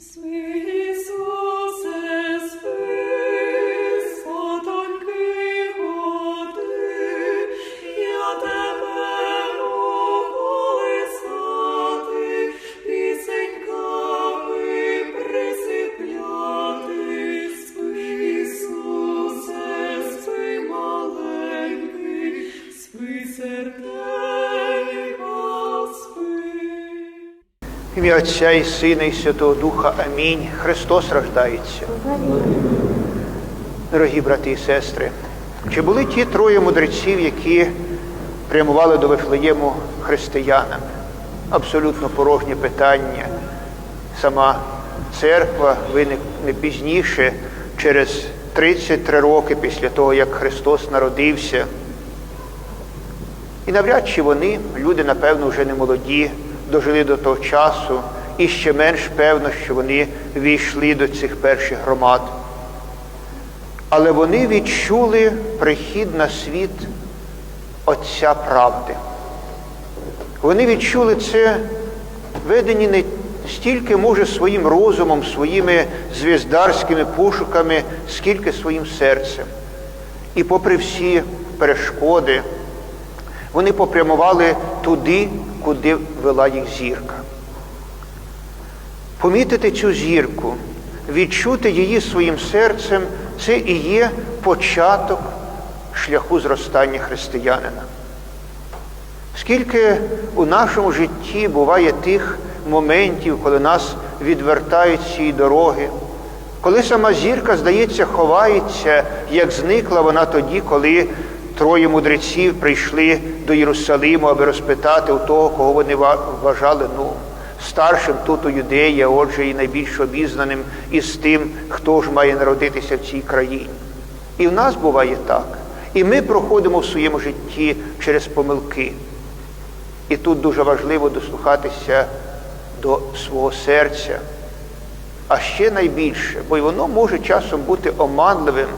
swear. Ім'я Отця і Сина, і Святого Духа. Амінь. Христос рождається. Дорогі брати і сестри, чи були ті троє мудреців, які прямували до Вифлеєму християнам? Абсолютно порожнє питання. Сама церква виникне пізніше, через 33 роки після того, як Христос народився. І навряд чи вони, люди, напевно, вже не молоді, дожили до того часу, і ще менш певно, що вони війшли до цих перших громад. Але вони відчули прихід на світ Отця правди. Вони відчули це, ведені не стільки, може, своїм розумом, своїми звіздарськими пошуками, скільки своїм серцем. І попри всі перешкоди, вони попрямували туди, куди вела їх зірка. Помітити цю зірку, відчути її своїм серцем це і є початок шляху зростання християнина. Скільки у нашому житті буває тих моментів, коли нас відвертають з цієї дороги, коли сама зірка, здається, ховається, як зникла вона тоді, коли троє мудреців прийшли до Єрусалиму, аби розпитати у того, кого вони вважали ну, старшим тут у юдеї, а отже, і найбільш обізнаним із тим, хто ж має народитися в цій країні. І в нас буває так. І ми проходимо в своєму житті через помилки. І тут дуже важливо дослухатися до свого серця. А ще найбільше, бо й воно може часом бути оманливим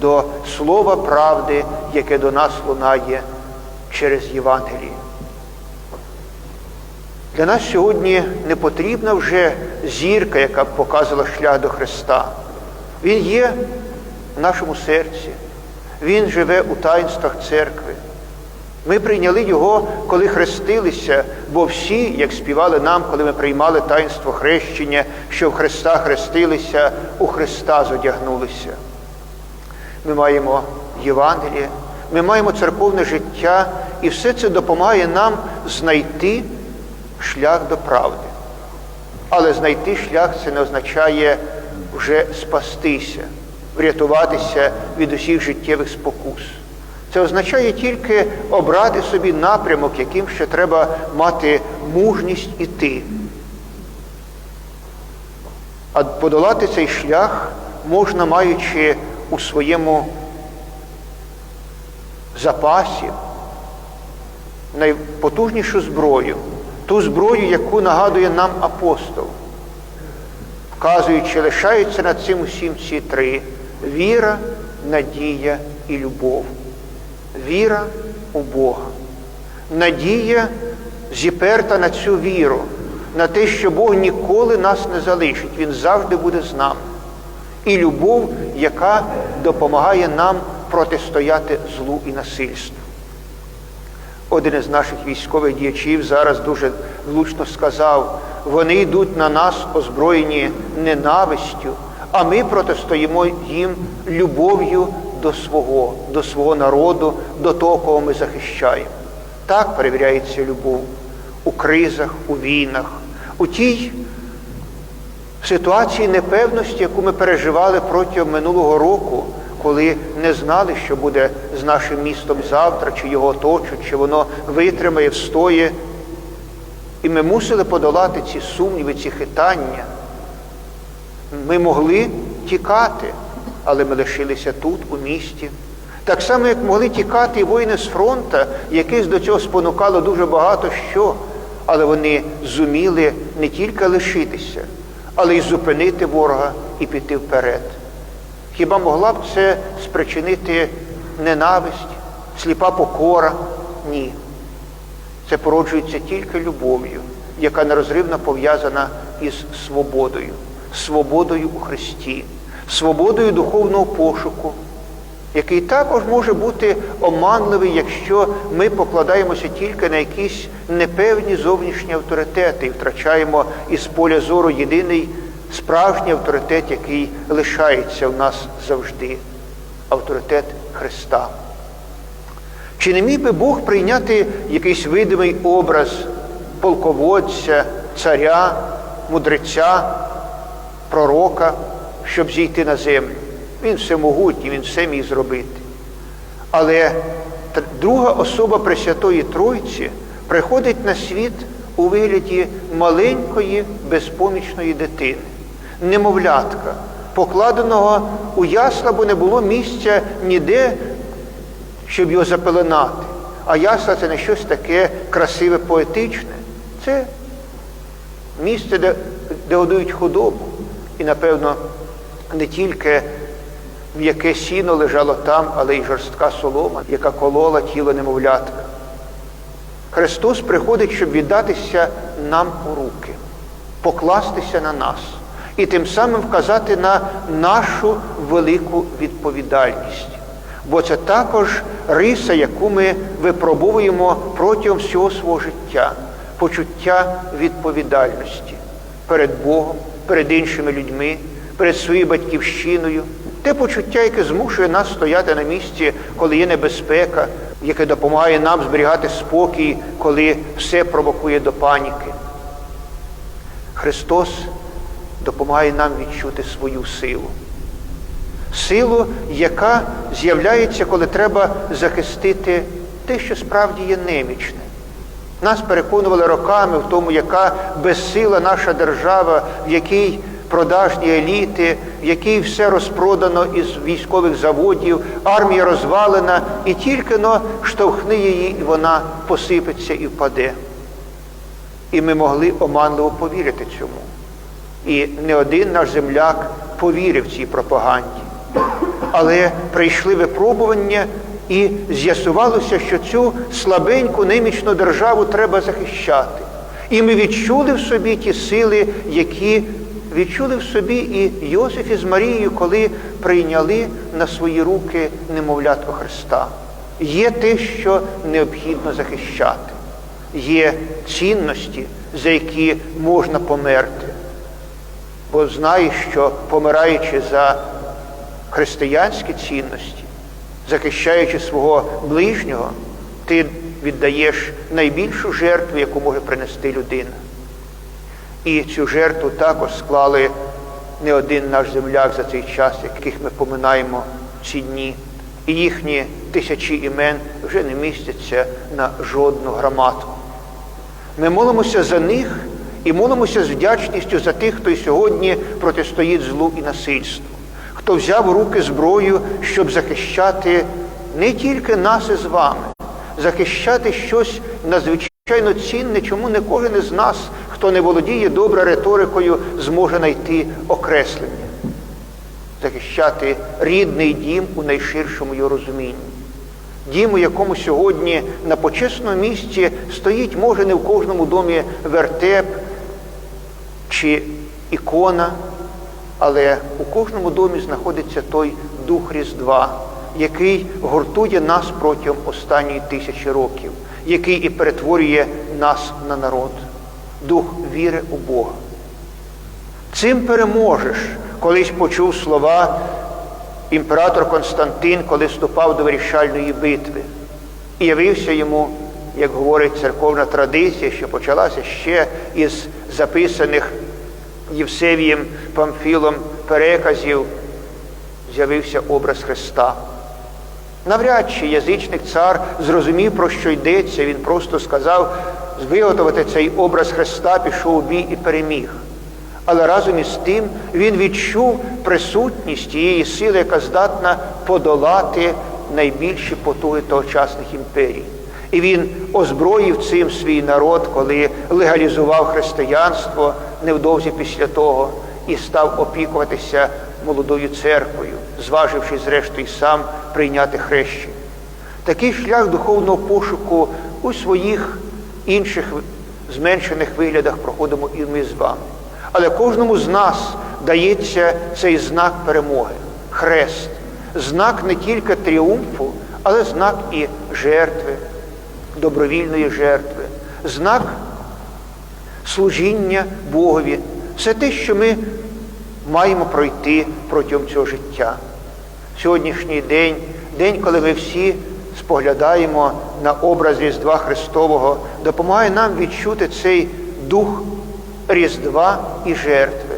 до слова правди, яке до нас лунає через Євангеліє. Для нас сьогодні не потрібна вже зірка, яка б показувала шлях до Христа. Він є в нашому серці, Він живе у таїнствах церкви. Ми прийняли його, коли хрестилися, бо всі, як співали нам, коли ми приймали таїнство хрещення, що в Христа хрестилися, у Христа зодягнулися. Ми маємо Євангеліє, ми маємо церковне життя, і все це допомагає нам знайти шлях до правди. Але знайти шлях це не означає вже спастися, врятуватися від усіх життєвих спокус. Це означає тільки обрати собі напрямок, яким ще треба мати мужність іти. А подолати цей шлях можна, маючи у своєму запасі найпотужнішу зброю, ту зброю, яку нагадує нам апостол, вказуючи, лишаються над цим усім ці три віра, надія і любов. Віра у Бога. Надія зіперта на цю віру, на те, що Бог ніколи нас не залишить, Він завжди буде з нами. І любов, яка допомагає нам протистояти злу і насильству. Один із наших військових діячів зараз дуже влучно сказав, вони йдуть на нас озброєні ненавистю, а ми протистоїмо їм любов'ю до свого, до свого народу, до того, кого ми захищаємо. Так перевіряється любов у кризах, у війнах, у тій ситуації непевності, яку ми переживали протягом минулого року, коли не знали, що буде з нашим містом завтра, чи його оточуть, чи воно витримає, встоє. І ми мусили подолати ці сумніви, ці хитання. Ми могли тікати, але ми лишилися тут, у місті. Так само, як могли тікати і воїни з фронту, яких до цього спонукало дуже багато що, але вони зуміли не тільки лишитися, але й зупинити ворога і піти вперед. Хіба могла б це спричинити ненависть, сліпа покора? Ні. Це породжується тільки любов'ю, яка нерозривно пов'язана із свободою, свободою у Христі, свободою духовного пошуку, який також може бути оманливий, якщо ми покладаємося тільки на якісь непевні зовнішні авторитети і втрачаємо із поля зору єдиний справжній авторитет, який лишається в нас завжди авторитет Христа. Чи не міг би Бог прийняти якийсь видимий образ полководця, царя, мудреця, пророка, щоб зійти на землю? Він всемогутній, він все міг зробити. Але друга особа Пресвятої Тройці приходить на світ у вигляді маленької безпомічної дитини, немовлятка, покладеного у ясла, бо не було місця ніде, щоб його запеленати. А ясла це не щось таке красиве, поетичне. Це місце, де, де годують худобу. І, напевно, не тільки м'яке сіно лежало там, але й жорстка солома, яка колола тіло немовлятка. Христос приходить, щоб віддатися нам у руки, покластися на нас і тим самим вказати на нашу велику відповідальність. Бо це також риса, яку ми випробовуємо протягом всього свого життя, почуття відповідальності перед Богом, перед іншими людьми, перед своєю батьківщиною, те почуття, яке змушує нас стояти на місці, коли є небезпека, яке допомагає нам зберігати спокій, коли все провокує до паніки. Христос допомагає нам відчути свою силу. Силу, яка з'являється, коли треба захистити те, що справді є немічне. Нас переконували роками в тому, яка безсила наша держава, в якій продажні еліти, в якій все розпродано із військових заводів, армія розвалена, і тільки но штовхни її, і вона посипеться і впаде. І ми могли оманливо повірити цьому. І не один наш земляк повірив цій пропаганді. Але прийшли випробування, і з'ясувалося, що цю слабеньку немічну державу треба захищати. І ми відчули в собі ті сили, які відчули в собі і Йосиф із Марією, коли прийняли на свої руки немовлятко Христа. Є те, що необхідно захищати, є цінності, за які можна померти. Бо знаєш, що помираючи за християнські цінності, захищаючи свого ближнього, ти віддаєш найбільшу жертву, яку може принести людина. І цю жертву також склали не один наш земляк за цей час, яких ми поминаємо ці дні. І їхні тисячі імен вже не містяться на жодну граматку. Ми молимося за них і молимося з вдячністю за тих, хто й сьогодні протистоїть злу і насильству, хто взяв у руки зброю, щоб захищати не тільки нас із вами, захищати щось надзвичайно цінне, чому не кожен із нас, хто не володіє добре риторикою, зможе знайти окреслення, захищати рідний дім у найширшому його розумінні. Дім, у якому сьогодні на почесному місці стоїть, може, не в кожному домі вертеп чи ікона, але у кожному домі знаходиться той Дух Різдва, який гуртує нас протягом останньої тисячі років, який і перетворює нас на народ, дух віри у Бога. Цим переможеш, колись почув слова імператор Константин, коли вступав до вирішальної битви, і явився йому, як говорить церковна традиція, що почалася ще із записаних Євсевієм Памфілом переказів, з'явився образ Христа. Навряд чи язичник цар зрозумів, про що йдеться, він просто сказав, виготовити цей образ Христа, пішов у бій і переміг. Але разом із тим він відчув присутність тієї сили, яка здатна подолати найбільші потуги тогочасних імперій. І він озброїв цим свій народ, коли легалізував християнство невдовзі після того і став опікуватися молодою церквою, зваживши, зрештою, сам прийняти хрещення. Такий шлях духовного пошуку у своїх інших зменшених виглядах проходимо і ми з вами. Але кожному з нас дається цей знак перемоги хрест, знак не тільки тріумфу, але знак і жертви, добровільної жертви, знак служіння Богові. Все те, що ми маємо пройти протягом цього життя. Сьогоднішній день, день, коли ми всі споглядаємо на образ Різдва Христового, допомагає нам відчути цей дух Різдва і жертви,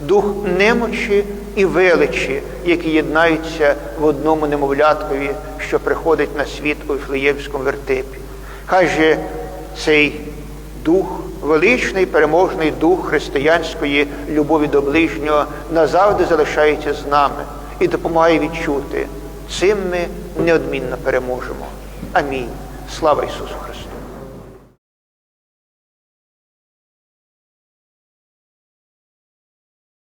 дух немочі і величі, які єднаються в одному немовляткові, що приходить на світ у Іфлеємському вертепі. Хай же цей дух, величний переможний дух християнської любові до ближнього назавжди залишається з нами і допомагає відчути, цим ми неодмінно переможемо. Амінь. Слава Ісусу Христу!